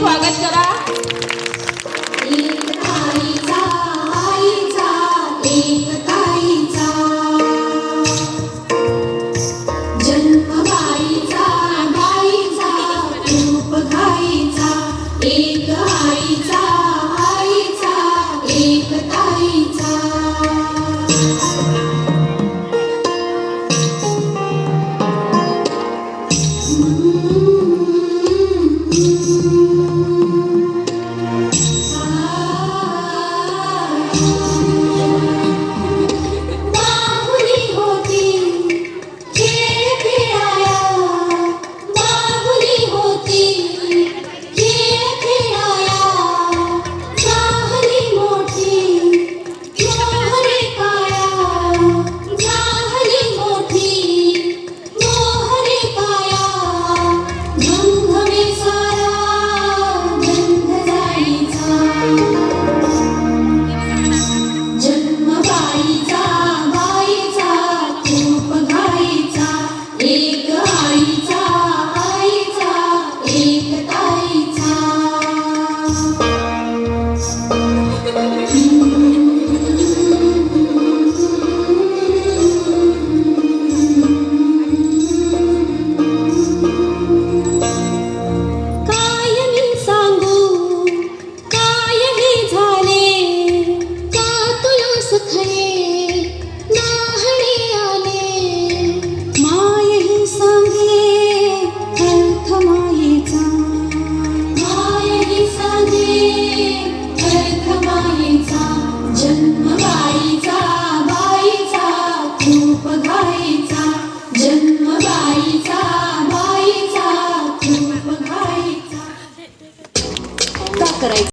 স্বাগত করা प्रकाईका जन्म बाई बाईचा बाई साथू वघारिता जन्मबाई का बाई